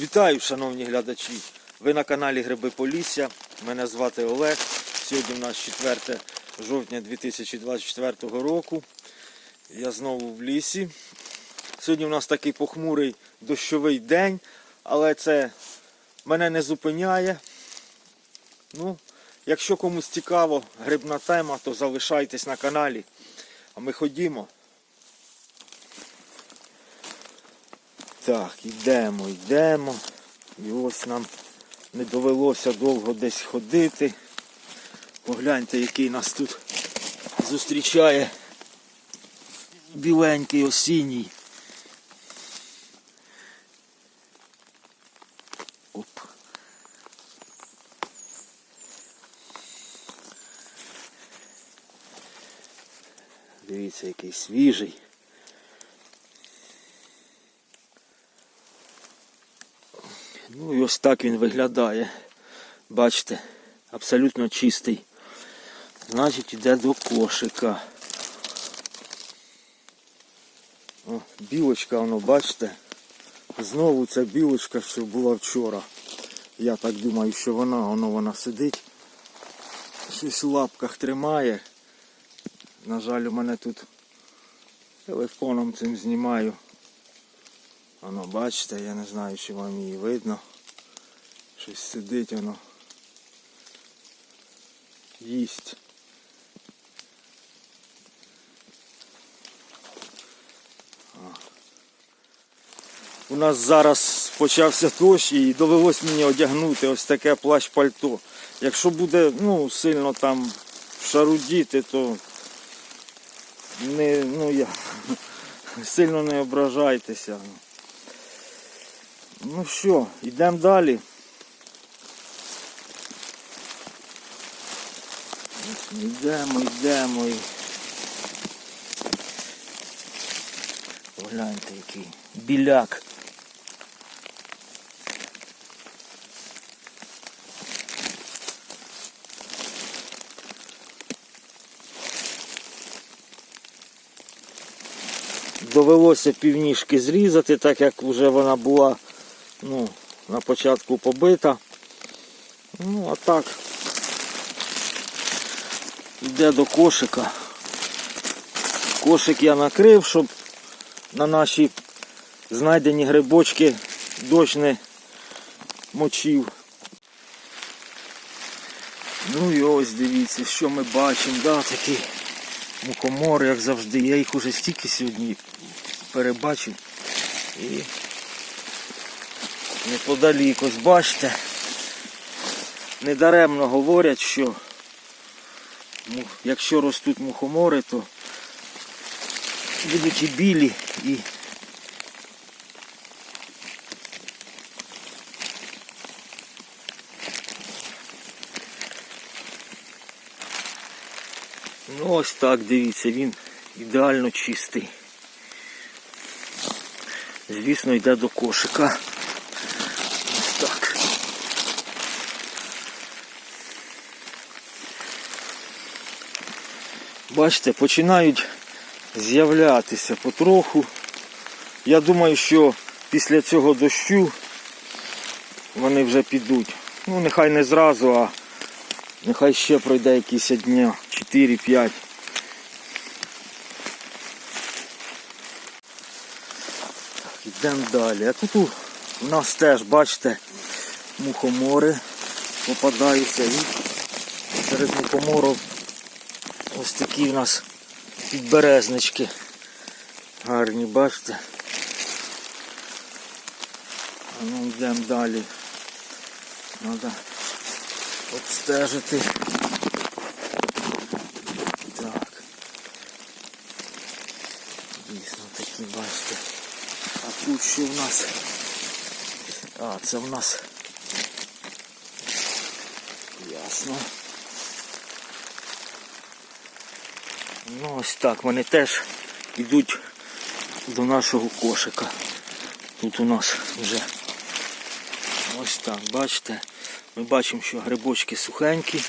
Вітаю, шановні глядачі! Ви на каналі Гриби Полісся. Мене звати Олег. Сьогодні у нас 4 жовтня 2024 року. Я знову в лісі. Сьогодні у нас такий похмурий дощовий день, але це мене не зупиняє. Ну, якщо комусь цікаво грибна тема, то залишайтесь на каналі. А ми ходімо. Так, йдемо, йдемо. І ось нам не довелося довго десь ходити. Погляньте, який нас тут зустрічає біленький осінній. Оп. Дивіться, який свіжий. Ну і ось так він виглядає. Бачите, абсолютно чистий. Значить йде до кошика. О, білочка, воно, бачите? Знову ця білочка, що була вчора. Я так думаю, що вона, воно вона сидить. Щось у лапках тримає. На жаль, у мене тут телефоном цим знімаю. Воно, бачите, я не знаю, чи вам її видно. Щось сидить воно. Їсть. У нас зараз почався дощ і довелось мені одягнути ось таке плащ-пальто. Якщо буде ну, сильно там шарудіти, то не, ну, я, сильно не ображайтеся. Ну що, йдемо далі. Йдемо, йдемо. Погляньте який біляк. Довелося півніжки зрізати, так як вже вона була ну, на початку побита. Ну, а так йде до кошика. Кошик я накрив, щоб на наші знайдені грибочки дощ не мочив. Ну і ось дивіться, що ми бачимо, да, такі мухомори, як завжди. Я їх уже стільки сьогодні перебачив. І неподалік, ось бачите, недаремно говорять, що якщо ростуть мухомори, то будуть і білі, і Ну ось так, дивіться, він ідеально чистий. Звісно, йде до кошика. Бачите, починають з'являтися потроху. Я думаю, що після цього дощу вони вже підуть. Ну, нехай не зразу, а нехай ще пройде якісь дня, 4-5. Йдемо далі. А тут у нас теж, бачите, мухомори попадаються і серед мухоморів ось такі у нас підберезнички. Гарні, бачите. А ну йдемо далі. Треба обстежити. Так. Дійсно такі, бачите. А тут що в нас? А, це в нас. Ясно. Ну ось так, вони теж йдуть до нашого кошика. Тут у нас вже ось так, бачите? Ми бачимо, що грибочки сухенькі.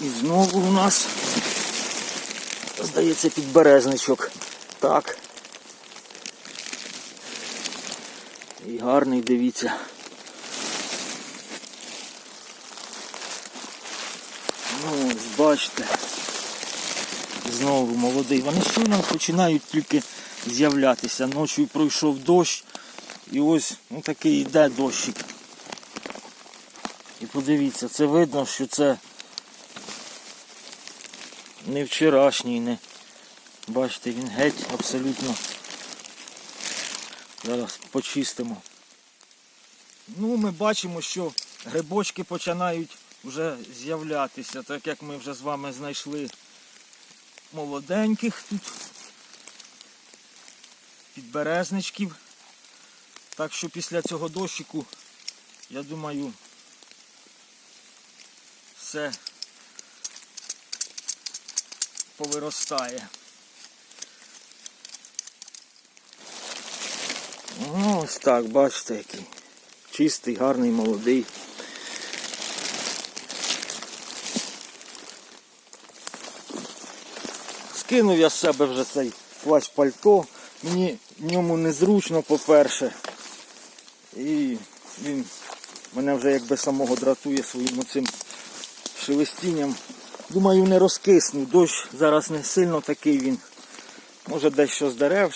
І знову у нас, здається, підберезничок. Так. І гарний, дивіться. Ну, ось бачите. Знову молодий. Вони щойно починають тільки з'являтися. Ночі пройшов дощ. І ось ну, такий йде дощик. І подивіться, це видно, що це не вчорашній, не. Бачите, він геть абсолютно. Зараз почистимо. Ну, ми бачимо, що грибочки починають вже з'являтися, так як ми вже з вами знайшли молоденьких тут підберезничків. Так що після цього дощику, я думаю, все повиростає. Ну, ось так, бачите, який. Чистий, гарний, молодий. Скинув я з себе вже цей плащ пальто. Мені в ньому незручно, по-перше. І він мене вже якби самого дратує своїм оцим шелестінням. Думаю, не розкисну. Дощ зараз не сильно такий він. Може дещо з дерев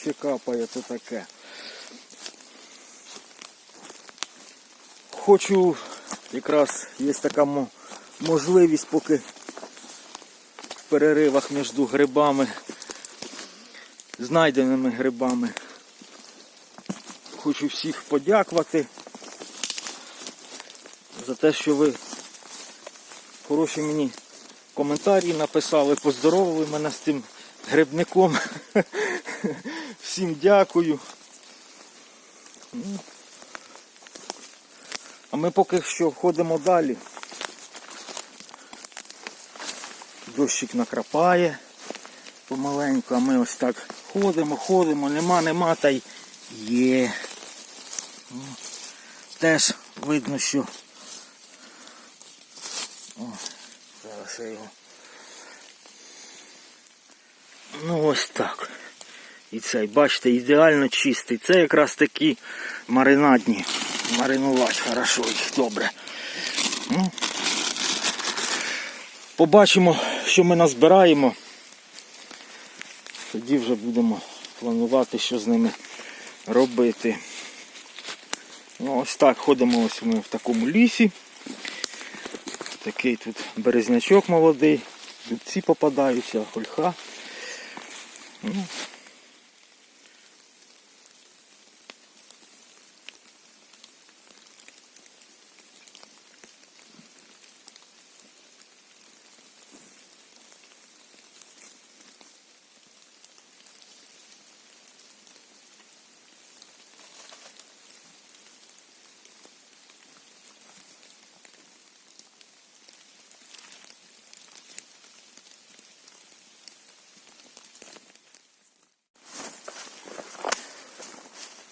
ще капає, то таке. Хочу, якраз є така можливість, поки в переривах між грибами, знайденими грибами. Хочу всіх подякувати за те, що ви хороші мені коментарі написали, поздоровили мене з тим грибником. Всім дякую. А ми поки що входимо далі. Дощик накрапає помаленьку, а ми ось так ходимо, ходимо, нема, нема, та й є. Ну, Теж видно, що О, зараз я його. Ну ось так. І цей, бачите, ідеально чистий. Це якраз такі маринадні. Маринувати хорошо їх добре. Ну, побачимо, що ми назбираємо. Тоді вже будемо планувати, що з ними робити. Ну, ось так ходимо ось ми в такому лісі. Такий тут березнячок молодий. Дубці попадаються, хольха. Ну,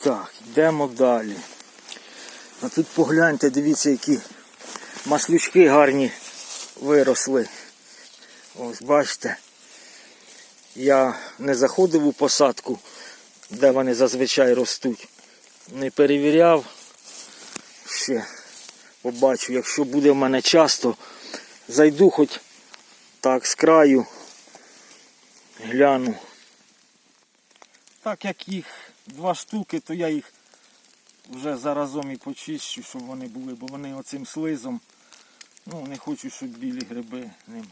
Так, йдемо далі. А тут погляньте, дивіться, які маслючки гарні виросли. Ось бачите. Я не заходив у посадку, де вони зазвичай ростуть. Не перевіряв. Ще побачу, якщо буде в мене часто, зайду хоч так з краю, гляну. Так як їх два штуки, то я їх вже заразом і почищу, щоб вони були, бо вони оцим слизом. Ну, не хочу, щоб білі гриби ним.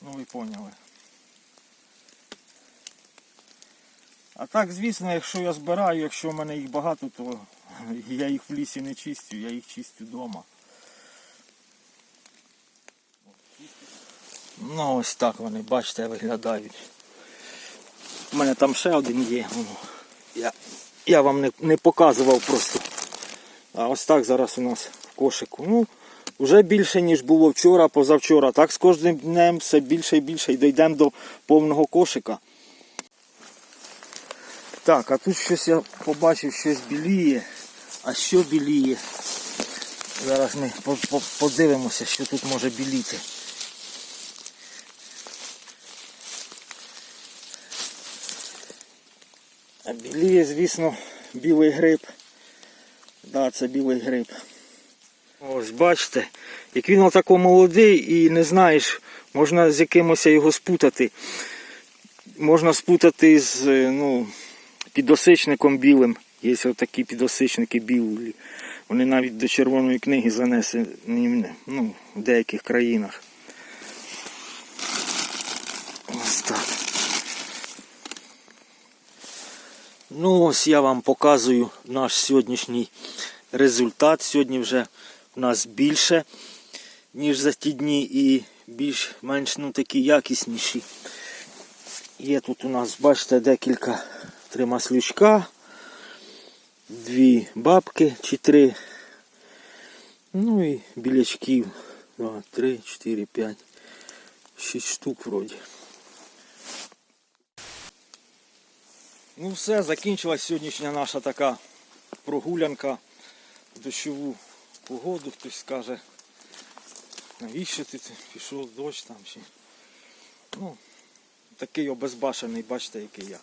Ну ви поняли. А так, звісно, якщо я збираю, якщо в мене їх багато, то я їх в лісі не чистю, я їх чистю вдома. Ну ось так вони, бачите, виглядають. У мене там ще один є. Я, я вам не, не показував просто. А ось так зараз у нас в кошику. Ну, вже більше, ніж було вчора, позавчора. Так з кожним днем все більше і більше і дійдемо до повного кошика. Так, а тут щось я побачив, щось біліє. А що біліє? Зараз ми по- по- подивимося, що тут може біліти. А звісно, білий гриб. Да, це білий гриб. Ось бачите, як він отако молодий і не знаєш, можна з якимось його спутати. Можна спутати з ну, підосичником білим. Є отакі підосичники білі. Вони навіть до червоної книги занесені ну, в деяких країнах. Ну ось я вам показую наш сьогоднішній результат. Сьогодні вже у нас більше, ніж за ті дні, і більш-менш ну, такі якісніші. Є тут у нас, бачите, декілька три маслючка, дві бабки чи три. Ну і білячків. Два, три, чотири, п'ять, шість штук вроді. Ну все, закінчилась сьогоднішня наша така прогулянка в дощову погоду. Хтось скаже, навіщо ти пішов дощ там чи. Ну, такий обезбашений, бачите, який я.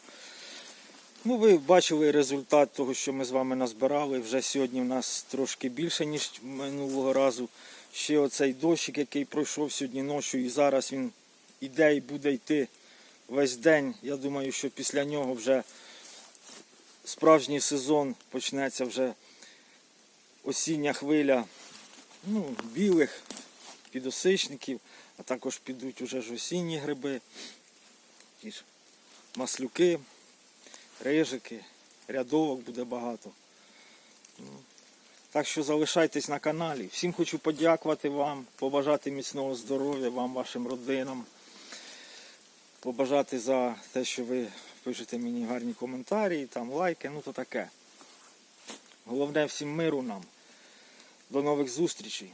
Ну, ви бачили результат того, що ми з вами назбирали. Вже сьогодні в нас трошки більше, ніж минулого разу. Ще оцей дощик, який пройшов сьогодні ночі, і зараз він іде і буде йти весь день. Я думаю, що після нього вже справжній сезон почнеться вже осіння хвиля ну, білих підосичників, а також підуть уже ж осінні гриби, ті ж маслюки, рижики, рядовок буде багато. Ну, Так що залишайтесь на каналі. Всім хочу подякувати вам, побажати міцного здоров'я вам, вашим родинам побажати за те, що ви пишете мені гарні коментарі, там лайки, ну то таке. Головне всім миру нам. До нових зустрічей.